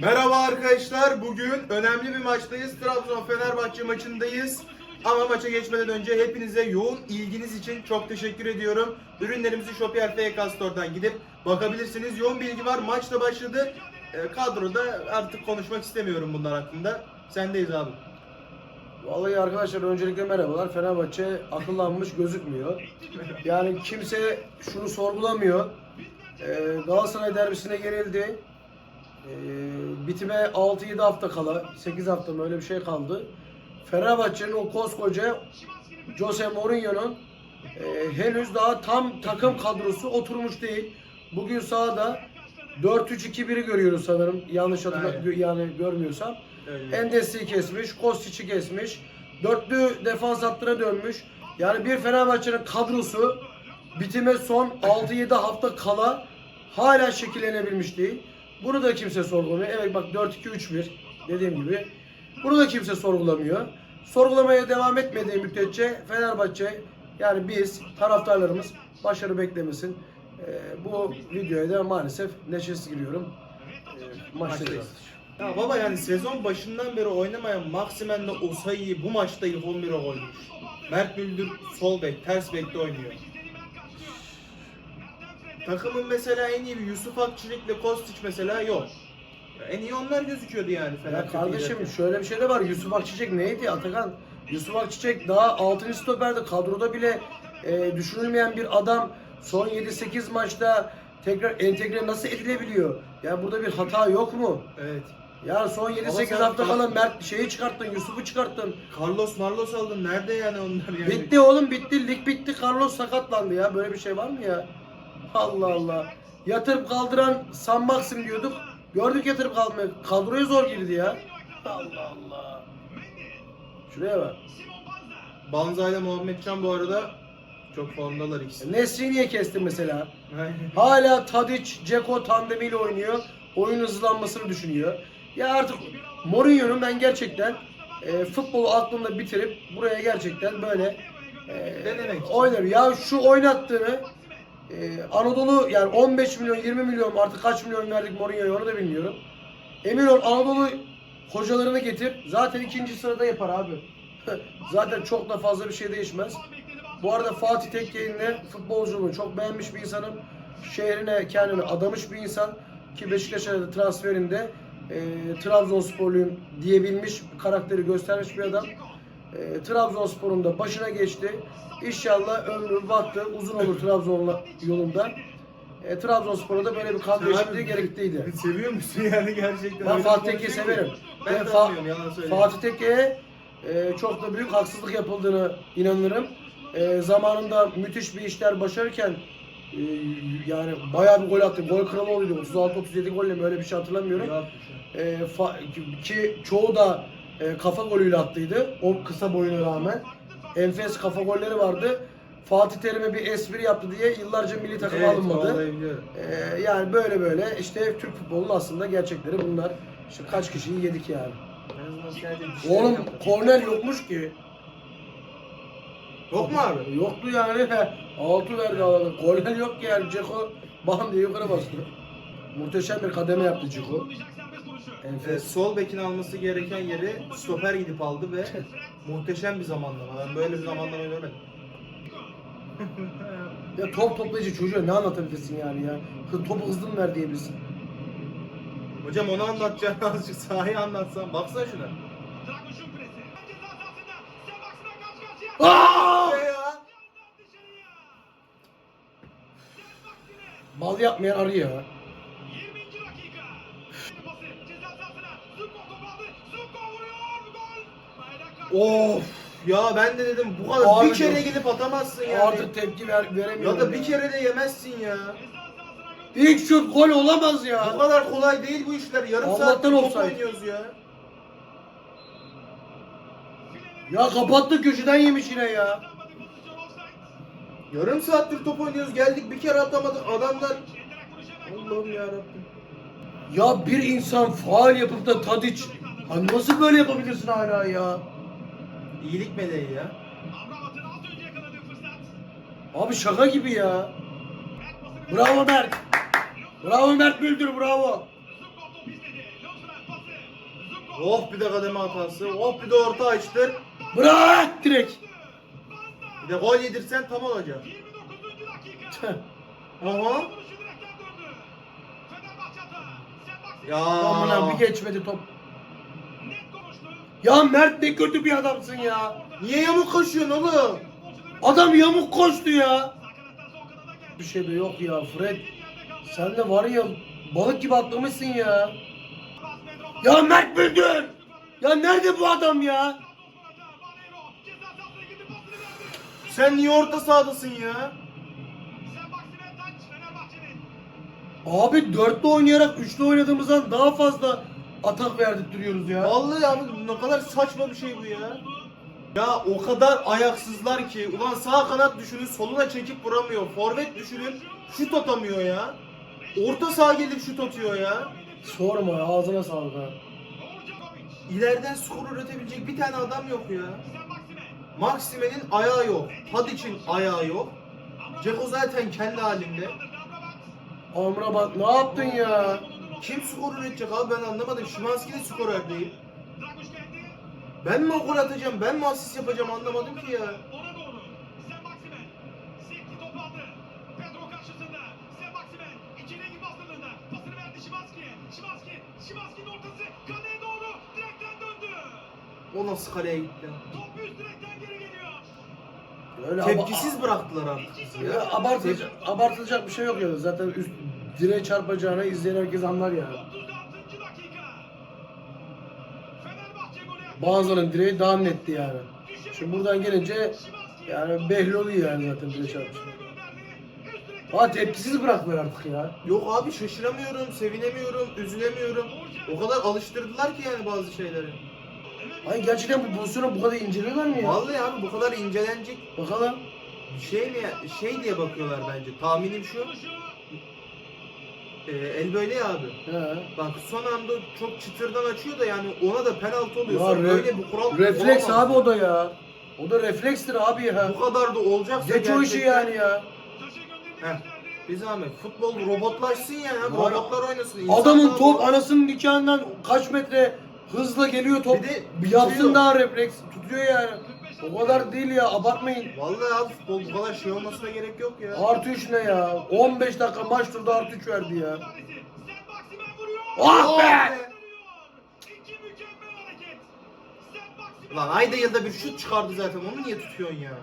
Merhaba arkadaşlar. Bugün önemli bir maçtayız. Trabzon Fenerbahçe maçındayız. Ama maça geçmeden önce hepinize yoğun ilginiz için çok teşekkür ediyorum. Ürünlerimizi Shopier FK Store'dan gidip bakabilirsiniz. Yoğun bilgi var. Maç da başladı. E, kadroda artık konuşmak istemiyorum bunlar hakkında. Sendeyiz abi. Vallahi arkadaşlar öncelikle merhabalar. Fenerbahçe akıllanmış gözükmüyor. Yani kimse şunu sorgulamıyor. Ee, Galatasaray derbisine gerildi. Ee, bitime 6-7 hafta kala, 8 hafta mı öyle bir şey kaldı. Fenerbahçe'nin o koskoca Jose Mourinho'nun e, henüz daha tam takım kadrosu oturmuş değil. Bugün sahada 4-3-2-1'i görüyoruz sanırım. Yanlış hatırla Aynen. yani görmüyorsam. Öyle. Endes'i kesmiş, Kostic'i kesmiş. Dörtlü defans hattına dönmüş. Yani bir Fenerbahçe'nin kadrosu bitime son 6-7 hafta kala hala şekillenebilmiş değil. Bunu da kimse sorgulamıyor. Evet bak 4-2-3-1 dediğim gibi. Bunu da kimse sorgulamıyor. Sorgulamaya devam etmediği müddetçe Fenerbahçe yani biz taraftarlarımız başarı beklemesin. Ee, bu videoya da maalesef neşesiz giriyorum. Ee. Maçtayız. Ya baba yani sezon başından beri oynamayan Maximen'le Osayi'yi bu maçta ilk 11'e koymuş. Mert Müldür sol bek, ters bekte oynuyor. Takımın mesela en iyi bir Yusuf Akçilik'le Kostić mesela yok. Ya En iyi onlar gözüküyordu yani Ya Fener kardeşim şöyle bir şey de var. Yusuf Akçiçek neydi Atakan? Yusuf Akçiçek daha 6. stoperde kadroda bile e, düşünülmeyen bir adam son 7-8 maçta tekrar entegre nasıl edilebiliyor? Ya burada bir hata yok mu? Evet. Ya son 7-8 sen- hafta kala Mert şeyi çıkarttın, Yusuf'u çıkarttın. Carlos Marlos aldın. Nerede yani onlar yani? Bitti oğlum bitti. Lig bitti. Carlos sakatlandı ya. Böyle bir şey var mı ya? Allah Allah. Yatırıp kaldıran San Maxim diyorduk. Gördük yatırıp kalmayı. Kadroya zor girdi ya. Allah Allah. Şuraya bak. Banza ile Muhammed Can bu arada çok formdalar ikisi. Nesri niye kestin mesela? Hala Tadic, Ceko tandemiyle oynuyor. Oyun hızlanmasını düşünüyor. Ya artık Mourinho'nun ben gerçekten e, futbolu aklımda bitirip buraya gerçekten böyle e, Denemek için. oynar. Ya şu oynattığını e, Anadolu yani 15 milyon 20 milyon artık kaç milyon verdik Mourinho'ya onu da bilmiyorum. Emin ol Anadolu hocalarını getir. Zaten ikinci sırada yapar abi. Zaten çok da fazla bir şey değişmez. Bu arada Fatih Tekke'nin futbolculuğunu çok beğenmiş bir insanım. Şehrine kendini adamış bir insan. Ki Beşiktaş'a transferinde e, Trabzonsporluyum diyebilmiş, karakteri göstermiş bir adam. E, Trabzonspor'un da başına geçti. İnşallah ömrü vakti uzun olur Trabzon yolunda. E, Trabzonspor'a da böyle bir kadro eşitliği gerekliydi. Seviyor musun yani gerçekten? Ben Öyle Fatih konuşuyor Tekke'yi ki. severim. Ben Ben de Fa- anlıyorum yalan söyleyeyim. Fatih Tekke'ye e, çok da büyük haksızlık yapıldığını inanırım. E, zamanında müthiş bir işler başarırken e, yani bayağı bir gol attı. Gol kralı oluyordu. 36-37 golle mi öyle bir şey hatırlamıyorum. Ya. E, fa- ki- ki çoğu da e, kafa golüyle attıydı. O kısa boyuna rağmen. Enfes kafa golleri vardı. Fatih Terim'e bir espri yaptı diye yıllarca milli takıma Evet, alınmadı. Ee, yani böyle böyle işte Türk futbolunun aslında gerçekleri bunlar. İşte kaç kişiyi yedik yani. Oğlum korner yokmuş ki. Yok mu abi? Yoktu yani. Altı verdi adam. Korner yok ki yani. Ceko bam diye yukarı bastı. Muhteşem bir kademe yaptı Ceko. Enfes. sol bekin alması gereken yeri stoper gidip aldı ve muhteşem bir zamanlama. Ben böyle bir zamanlama görmedim. Ya top toplayıcı çocuğa ne anlatabilirsin yani ya? Hı- Topu hızlı mı ver diyebilirsin. Hocam onu anlatacağını azıcık sahayı anlatsan. Baksana şuna. Aa! Ne ya? Bal yapmayan arı ya. Of ya ben de dedim bu kadar Abi bir kere dur. gidip atamazsın yani. Artık tepki ver, ya veremiyorum. da bir kere de yemezsin ya. İlk şut gol olamaz Bu ya. kadar kolay değil bu işler. Yarım Allah'tan saat top offside. oynuyoruz ya. Ya kapattı köşeden yemiş yine ya. Yarım saattir top oynuyoruz. Geldik bir kere atamadık. Adamlar Allah'ım ya Rabbim. Ya bir insan faal yapıp da Tadic Hani nasıl böyle yapabilirsin hala ya? İyilik meleği ya. Abi şaka gibi ya. Bravo Mert. Bravo Mert Müldür bravo. Oh bir de kademe hatası. Oh bir de orta açtır. Bırak direkt. Bir de gol yedirsen tam olacak. 29. dakika. Tüh. Aha. Ya. Aman bir geçmedi top. Ya Mert ne kötü bir adamsın ya. Niye yamuk koşuyorsun oğlum? Adam yamuk koştu ya. Bir şey de yok ya Fred. Sen de var ya balık gibi atlamışsın ya. Ya Mert Müldür. Ya nerede bu adam ya? Sen niye orta sahadasın ya? Abi dörtlü oynayarak üçlü oynadığımızdan daha fazla atak verdik duruyoruz ya. Vallahi abi ne kadar saçma bir şey bu ya. Ya o kadar ayaksızlar ki ulan sağ kanat düşünün soluna çekip vuramıyor. Forvet düşünün şut atamıyor ya. Orta saha gelip şut atıyor ya. Sorma ya ağzına sağlık ha. İleriden skor üretebilecek bir tane adam yok ya. Maksime'nin ayağı yok. Tadic'in ayağı yok. Ceko zaten kendi halinde. Amrabat ne yaptın ya? Kim skor üretecek abi ben anlamadım. Şimanski de skorer değil. Ben mi gol atacağım, ben mi asist yapacağım anlamadım ki ya. O nasıl kaleye gitti? Top üst direkten geri geliyor. Öyle Tepkisiz bıraktılar artık. Ya abartılacak, abartılacak bir şey yok ya. Zaten üst direğe çarpacağını izleyen herkes anlar yani. 36. dakika. Fenerbahçe golü yaptı. Bazılarının direği daha netti yani. Şimdi buradan gelince yani belli oluyor yani zaten direğe çarpmış. Ama tepkisiz bıraktılar artık ya. Yok abi şaşıramıyorum, sevinemiyorum, üzülemiyorum. O kadar alıştırdılar ki yani bazı şeyleri. Ay gerçekten bu pozisyonu bu kadar inceliyorlar mı ya? Vallahi abi bu kadar incelenecek Bakalım. şey mi ya- şey diye bakıyorlar bence. Tahminim şu. E, el böyle ya abi. He. Bak son anda çok çıtırdan açıyor da yani ona da penaltı oluyor. Ya Sonra re- böyle bir kural refleks olamaz. abi o da ya. O da reflekstir abi ya. Bu kadar da olacaksa Geç o işi gerçekten- yani ya. Heh. Bir zahmet. Futbol robotlaşsın yani. abi. Var. Robotlar oynasın. İnsanlar Adamın top anasının nikahından kaç metre hızla geliyor top. Bir de yapsın tutuyor. daha refleks. Tutuyor yani. O kadar değil ya abartmayın. Vallahi abi futbol bu kadar şey olmasına gerek yok ya. Artı 3 ne ya? 15 dakika maç durdu artı 3 verdi ya. Ah be! İki mükemmel hareket. Sen Maximen Lan ayda yılda bir şut çıkardı zaten. Onu niye tutuyorsun ya?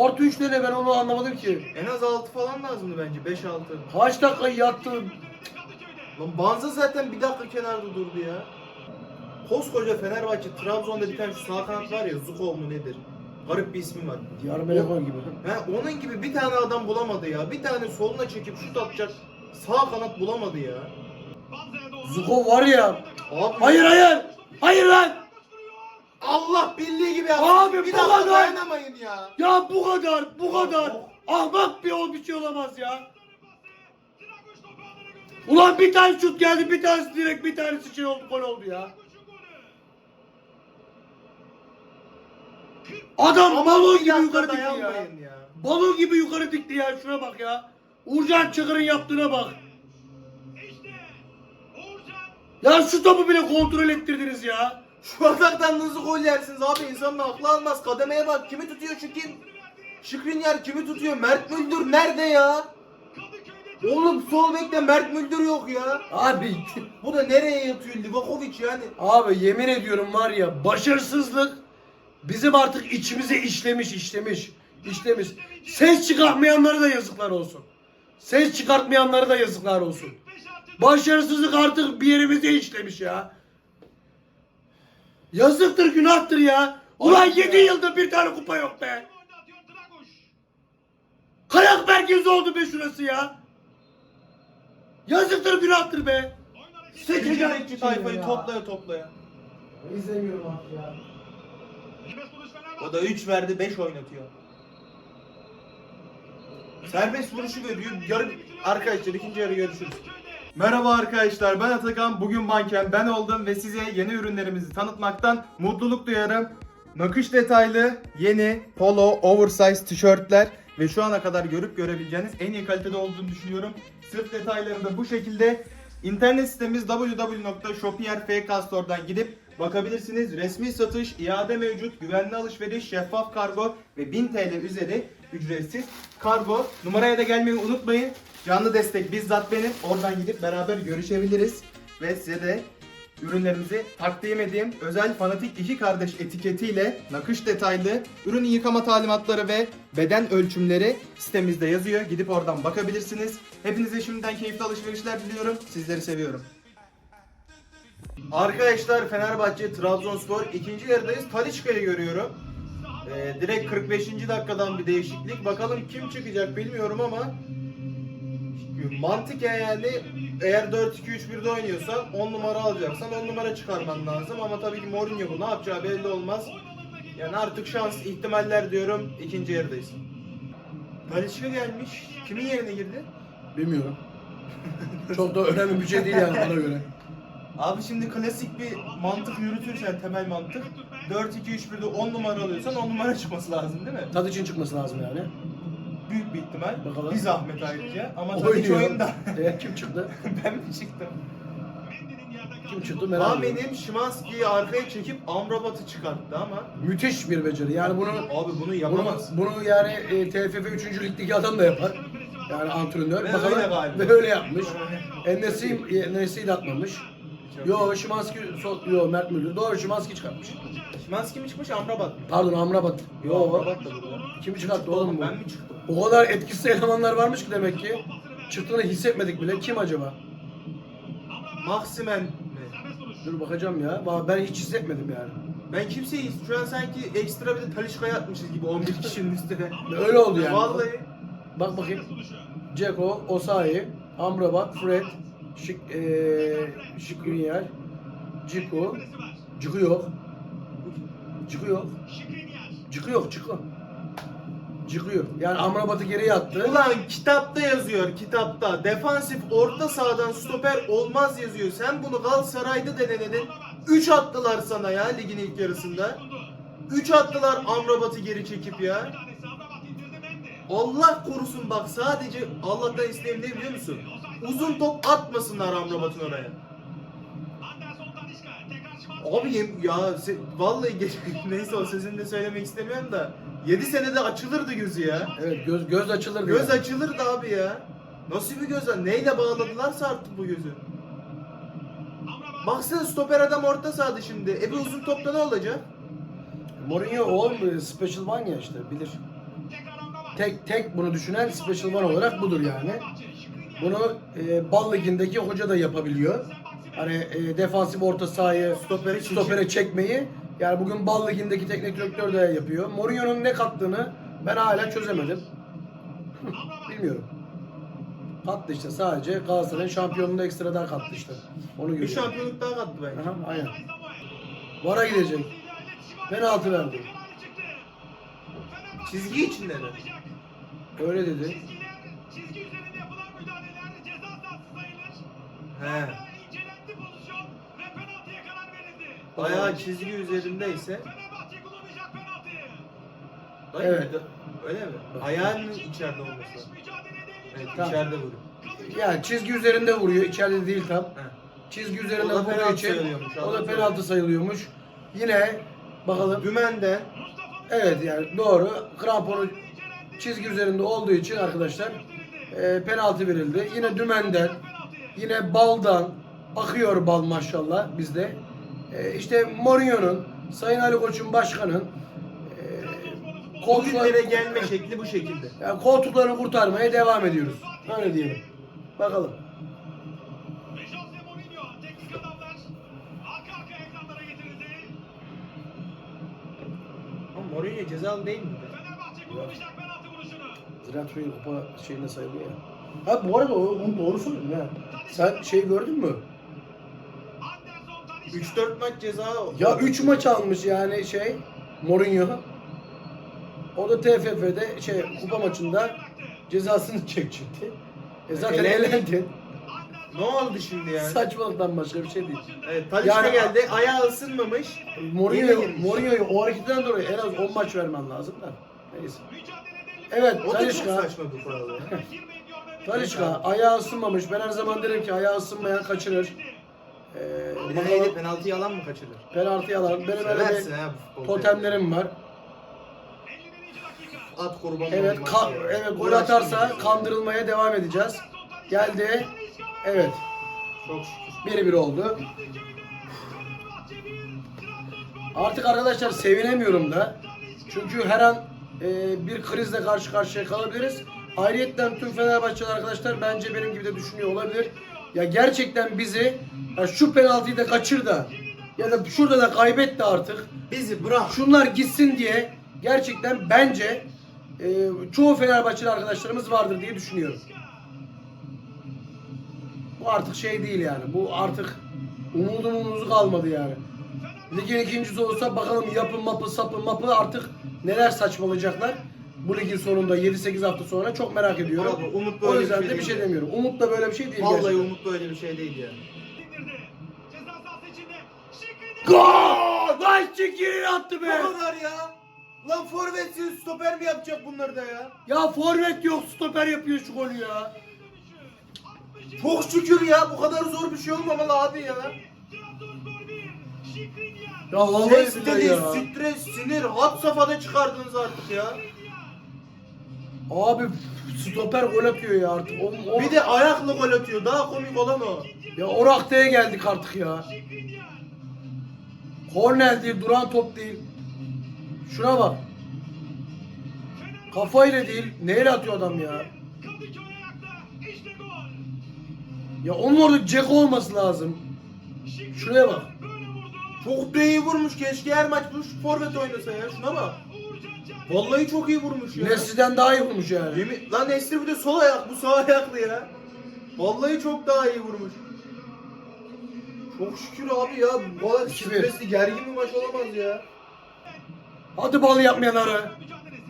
Artı 3 ne ben onu anlamadım ki. En az 6 falan lazımdı bence. 5-6. Kaç dakika yattı? Lan Banza zaten bir dakika kenarda durdu ya. Koskoca Fenerbahçe Trabzon'da bir tane şu sağ kanat var ya Zuko mu nedir? Garip bir ismi var. Diyar Melekon gibi. He, onun gibi bir tane adam bulamadı ya. Bir tane soluna çekip şut atacak sağ kanat bulamadı ya. Zuko var ya. Abi Hayır hayır. Hayır lan. Allah bildiği gibi yaptı. Abi bir bu dakika kadar. dayanamayın ya. Ya bu kadar bu kadar. Ahmak bir ol bir şey olamaz ya. Ulan bir tane şut geldi bir tanesi direkt bir tanesi şey oldu gol oldu ya. Draguş'un golü. Adam balon gibi yukarı dikti ya. Balon gibi yukarı dikti ya şuna bak ya. Uğurcan Çakır'ın yaptığına bak. Ya şu topu bile kontrol ettirdiniz ya. Şu ataktan nasıl gol yersiniz abi? İnsanın aklı almaz. Kademeye bak. Kimi tutuyor şu kim? Şikrinyar kimi tutuyor? Mert Müldür nerede ya? Oğlum sol bekte Mert Müldür yok ya. Abi Bu da nereye yatıyor? Livakovic yani. abi yemin ediyorum var ya başarısızlık bizim artık içimize işlemiş işlemiş işlemiş. Ses çıkartmayanlara da yazıklar olsun. Ses çıkartmayanlara da yazıklar olsun. 5 artı Başarısızlık artık bir yerimize işlemiş ya. Yazıktır günahtır ya. Ulan Aynen 7 ya. yılda bir tane kupa yok be. Kayak merkezi oldu be şurası ya. Yazıktır günahtır be. Seçeceğim Çekirdekçi tayfayı ya. toplaya toplaya. İzlemiyorum artık ya. O da 3 verdi 5 oynatıyor. Serbest vuruşu veriyor. Yarı... Arkadaşlar ikinci yarı görüşürüz. Merhaba arkadaşlar ben Atakan. Bugün manken ben oldum ve size yeni ürünlerimizi tanıtmaktan mutluluk duyarım. Nakış detaylı yeni polo oversize tişörtler ve şu ana kadar görüp görebileceğiniz en iyi kalitede olduğunu düşünüyorum. Sırf detayları da bu şekilde İnternet sitemiz www.shopierfkstore'dan gidip bakabilirsiniz. Resmi satış, iade mevcut, güvenli alışveriş, şeffaf kargo ve 1000 TL üzeri ücretsiz kargo. Numaraya da gelmeyi unutmayın. Canlı destek bizzat benim. Oradan gidip beraber görüşebiliriz. Ve size de ürünlerimizi takdim edeyim. Özel fanatik iki kardeş etiketiyle nakış detaylı ürün yıkama talimatları ve beden ölçümleri sitemizde yazıyor. Gidip oradan bakabilirsiniz. Hepinize şimdiden keyifli alışverişler diliyorum. Sizleri seviyorum. Arkadaşlar Fenerbahçe Trabzonspor ikinci yarıdayız. Talisca'yı görüyorum. Ee, direkt 45. dakikadan bir değişiklik. Bakalım kim çıkacak bilmiyorum ama mantıken yani eğer 4-2-3-1'de oynuyorsan 10 numara alacaksan 10 numara çıkarman lazım ama tabii ki Mourinho bu ne yapacağı belli olmaz. Yani artık şans ihtimaller diyorum ikinci yarıdayız. Talisca gelmiş. Kimin yerine girdi? Bilmiyorum. Çok da önemli bir şey değil yani bana göre. Abi şimdi klasik bir mantık yürütürsen temel mantık 4-2-3-1'de 10 numara alıyorsan 10 numara çıkması lazım değil mi? Tad için çıkması lazım yani. Büyük bir ihtimal. Bakalım. Bir zahmet ayrıca. Ama ki Oynuyor. oyunda. E, kim çıktı? ben mi çıktım? Kim çıktı merak ediyorum. Tahminim Şimanski'yi arkaya çekip Amrabat'ı çıkarttı ama Müthiş bir beceri. Yani bunu abi bunu bunu, yapamaz. bunu yani e, TFF 3. ligdeki adam da yapar. Yani antrenör. Ve Bakalım öyle galiba. ve öyle yapmış. Enes'i de atmamış. Yo Şimanski sol yo Mert Müldür. Doğru Şimanski çıkartmış. Şimanski mi çıkmış Amrabat mı? Pardon Amrabat. Yo Amrabat da burada. kim çıkarttı oğlum bu? Ben mi çıktım? O kadar etkisiz elemanlar varmış ki demek ki. Çıktığını hissetmedik bile. Kim acaba? Maximen mi? Dur bakacağım ya. Ben hiç hissetmedim yani. Ben kimseyi şu an sanki ekstra bir de Talişka'ya atmışız gibi 11 kişinin üstüne. Öyle oldu yani. Vallahi Bak bakayım. Ceko, Osayi, Amrabat, Fred, Şik, eee Şikrinyar, Ciku, Ciku yok. Ciku yok. Ciku yok, Ciku. Ciku yok. Yani Amrabat'ı geriye attı. Ulan kitapta yazıyor kitapta. Defansif orta sahadan stoper olmaz yazıyor. Sen bunu Galatasaray'da da denedin. 3 attılar sana ya ligin ilk yarısında. 3 attılar Amrabat'ı geri çekip ya. Allah korusun bak sadece Allah'tan isteğim ne biliyor musun? Uzun top atmasınlar Amrabat'ın oraya. Abi ya se- vallahi geç neyse o sözünü de söylemek istemiyorum da 7 senede açılırdı gözü ya. Evet göz göz açılır. Göz yani. açılırdı abi ya. Nasıl bir göz? Neyle bağladılarsa artık bu gözü. Baksana stoper adam orta sahada şimdi. E bir uzun topta ne olacak? Mourinho oğlum special one ya işte bilir. Tek tek bunu düşünen special one olarak budur yani. Bunu e, bal ligindeki hoca da yapabiliyor. Hani e, defansif orta sahayı Stopere stopere çekmeyi. Yani bugün bal ligindeki teknik direktör de yapıyor. Mourinho'nun ne kattığını ben hala çözemedim. Bilmiyorum. Kattı işte sadece Galatasaray'ın şampiyonluğunda ekstradan kattı işte. Onu Bir görüyorum. şampiyonluk daha kattı bence. Aha, aynen. Vara gidecek. Penaltı verdi. Çizgi içinde mi? Öyle dedi. He. Orada incelendi pozisyon ve penaltıya karar verildi. Ayağı çizgi üzerindeyse. Fenerbahçe kullanacak penaltıyı. Ay, Evet. Öyle mi? Ayağının içeride olması Evet Tamam. içeride vuruyor. Yani çizgi üzerinde vuruyor. içeride değil tam. He. Çizgi O üzerinde da vurduğu penaltı için sayılıyormuş, o da penaltı sayılıyormuş. Yine bakalım. Dümenden Evet yani doğru. Kramponu çizgi üzerinde olduğu için arkadaşlar e, penaltı verildi. Yine dümenden, yine baldan akıyor bal maşallah bizde. E, işte Mourinho'nun, Sayın Ali Koç'un başkanın e, bugünlere gelme şekli bu şekilde. yani koltuklarını kurtarmaya devam ediyoruz. Öyle diyelim. Bakalım. Mourinho cezalı değil miydi? Fenerbahçe kullanacak penaltı vuruşunu. Ziraat Türkiye Kupa şeyinde sayılıyor ya. Ha bu arada onu doğru söyledin ha. Sen şey gördün mü? Anderson Talisca. 3-4 maç ceza Ya 3 maç almış yani şey Mourinho. O da TFF'de şey kupa maçında cezasını çekecekti. E zaten Elendi. Ne oldu şimdi yani? Saçmalıktan başka bir şey değil. Evet, Talisca Yani- geldi, ayağı ısınmamış. Mourinho, girmiş. Mourinho'yu o hareketten dolayı en az 10 maç vermen lazım da. Neyse. Evet O da çok saçma bu kurallar. Talişka ayağı ısınmamış. Ben her zaman derim ki ayağı ısınmayan kaçırır. Ee, Bir de neydi bakalım penaltı yalan mı kaçırır? penaltı alalım. Benim öyle Seversin bir ha bu futbolu. totemlerim var. 51. dakika. At kurban Evet, ka- evet gol atarsa ya. kandırılmaya devam edeceğiz. Geldi. Evet. Çok şükür. 1-1 oldu. Kadıköy'de Fenerbahçe 1, Trabzonspor Artık arkadaşlar sevinemiyorum da. Çünkü her an e, bir krizle karşı karşıya kalabiliriz. Ayrıyetten tüm Fenerbahçeli arkadaşlar bence benim gibi de düşünüyor olabilir. Ya gerçekten bizi ya şu penaltıyı da kaçır da ya da şurada da kaybet de artık. Bizi bırak. Şunlar gitsin diye gerçekten bence e, çoğu Fenerbahçeli arkadaşlarımız vardır diye düşünüyorum. Bu artık şey değil yani. Bu artık umudumuz kalmadı yani. Ligin ikincisi olsa bakalım yapı mapı sapı mapı artık neler saçmalayacaklar. Bu ligin sonunda 7-8 hafta sonra çok merak ediyorum. Abi, Umut böyle o bir yüzden şey de bir değil. şey demiyorum. Umut da böyle bir şey değil Vallahi gerçekten. Umut böyle bir şey değil ya. indirdi. Ceza sahası içinde. Şikrinyar. Gol! Lan çekiri attı be! Bu kadar ya. Lan forvetsiz stoper mi yapacak bunları da ya? Ya forvet yok stoper yapıyor şu golü ya. Çok şükür ya bu kadar zor bir şey olmamalı abi ya. Trabzonspor 1, Şikrinyar. Ya vallahi Ses dedi, ya. stres, sinir, hat safhada çıkardınız artık ya. Abi stoper gol atıyor ya artık. O, o, Bir de ayakla gol atıyor. Daha komik olan o. ya o raktaya geldik artık ya. Korner değil, duran top değil. Şuna bak. Kafayla değil, neyle atıyor adam ya? Ya onun orada Ceko olması lazım. Şuraya bak. Çok da iyi vurmuş. Keşke her maç bu forvet oynasa ya. Şuna bak. Vallahi çok iyi vurmuş ya. Nesli'den daha iyi vurmuş yani. Yemin... Lan Nesri bir de sol ayak. Bu sağ ayaklı ya. Vallahi çok daha iyi vurmuş. Çok şükür abi ya. Bu kadar 2-1. stresli gergin bir maç olamaz ya. Hadi bal yapmayanları.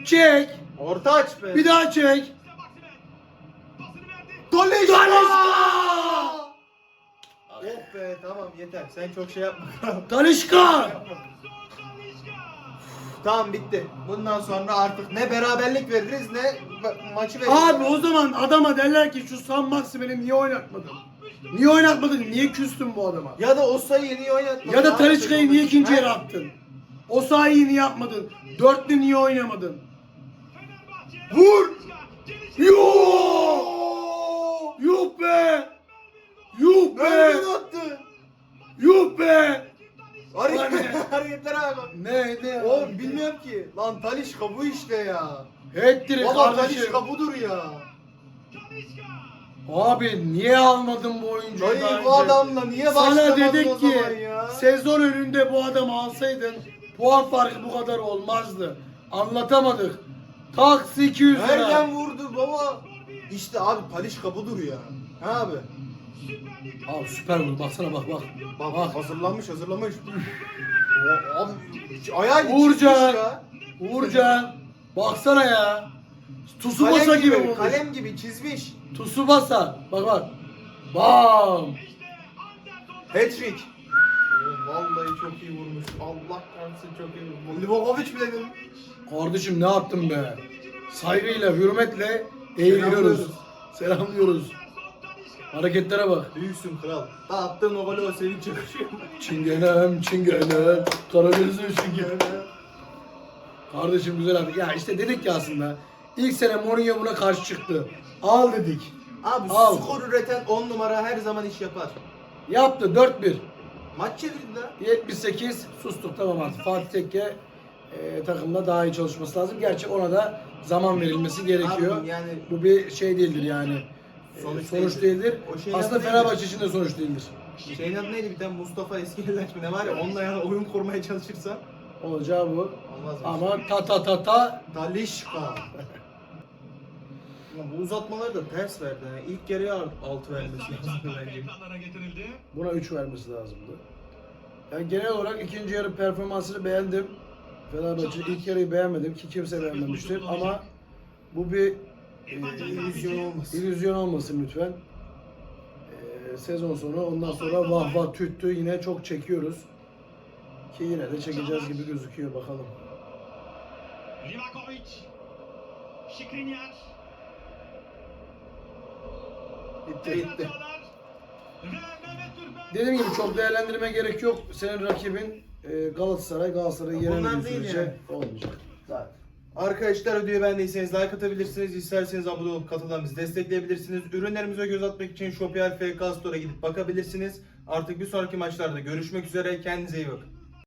Çek. Orta aç be. Bir daha çek. Verdi. Talişka! Oh be tamam yeter. Sen çok şey yapma. Talişka. Tamam bitti. Bundan sonra artık ne beraberlik veririz ne ma- maçı veririz. Abi o zaman adama derler ki şu San Maximen'i niye oynatmadın? Niye oynatmadın? Niye küstün bu adama? Ya da Osayi'yi niye oynatmadın? Ya da Abi, Talişka'yı niye ikinci yere attın? O sahayı niye yapmadın? Dörtlü niye oynamadın? Vur! Oo! Yuh be! Yuh be! Nereden attı? Yuh be! Hareket, hareketlere bak. Ne ne? Oğlum bilmiyorum ki. Lan Talişka bu işte ya. Ettirin Baba kardeşim. Talişka budur ya. Abi niye almadın bu oyuncuyu Dayı daha bu önce? adamla niye Sana başlamadın o dedik ki zaman ya? sezon önünde bu adamı alsaydın puan farkı bu kadar olmazdı. Anlatamadık. Taksi 200 lira. Nereden vurdu baba? İşte abi Talişka budur ya. Ha abi. Abi süper vurdu baksana bak bak. Bak, Bak. hazırlanmış hazırlamış. O, abi ayağı gitmiş Uğurcan. ya. Uğurcan. Baksana ya. Tsubasa Kalem gibi gibi, vurdu. kalem gibi çizmiş. Tsubasa. Bak bak. Bam. Hat-trick. Vallahi çok iyi vurmuş. Allah kahretsin çok iyi vurmuş. Livakovic bile dedim. Kardeşim ne yaptın be? Saygıyla, hürmetle eğiliyoruz. Selamlıyoruz. Hareketlere bak. Büyüksün kral. Daha attığın o golü o sevinç yakışıyor. Çingenem, çingenem, Karagöz'ü çingenem. Kardeşim güzel abi. Ya işte dedik ya aslında. İlk sene Mourinho buna karşı çıktı. Al dedik. Abi Al. skor üreten 10 numara her zaman iş yapar. Yaptı 4-1. Maç çevirdi lan. 78 sustuk tamam artık. Fatih Tekke e, takımda daha iyi çalışması lazım. Gerçi ona da zaman verilmesi gerekiyor. Abi yani Bu bir şey değildir yani. E, Sonuç sonuç, değildir. değildir. O şeyin Aslında adı neydi? Fenerbahçe için de sonuç değildir. şeyin adı neydi bir tane Mustafa Eskişehir'den mi ne var ya onunla yani oyun kurmaya çalışırsa Olacağı bu. olmaz. mı? Ama ta ta ta ta Talişka. Ulan bu uzatmaları da ters verdi. Yani ilk yarıya 6 vermesi lazım bence. Ekranlara getirildi. Buna 3 vermesi lazımdı. Yani genel olarak ikinci yarı performansını beğendim. Fenerbahçe ilk yarıyı beğenmedim ki kimse beğenmemiştir ama bu bir illüzyon olmasın. illüzyon olmasın lütfen. E, sezon sonu ondan sonra vah vah tüttü yine çok çekiyoruz. Ki yine de çekeceğiz gibi gözüküyor bakalım. Livakovic. Şikrinyar. Bitti. Bitti. Dediğim gibi çok değerlendirme gerek yok. Senin rakibin e, Galatasaray. Galatasaray'ı değil sürece yani. olmayacak. Zaten. Arkadaşlar videoyu beğendiyseniz like atabilirsiniz. İsterseniz abone olup katılan bizi destekleyebilirsiniz. Ürünlerimize göz atmak için Shopee FK Store'a gidip bakabilirsiniz. Artık bir sonraki maçlarda görüşmek üzere. Kendinize iyi bakın.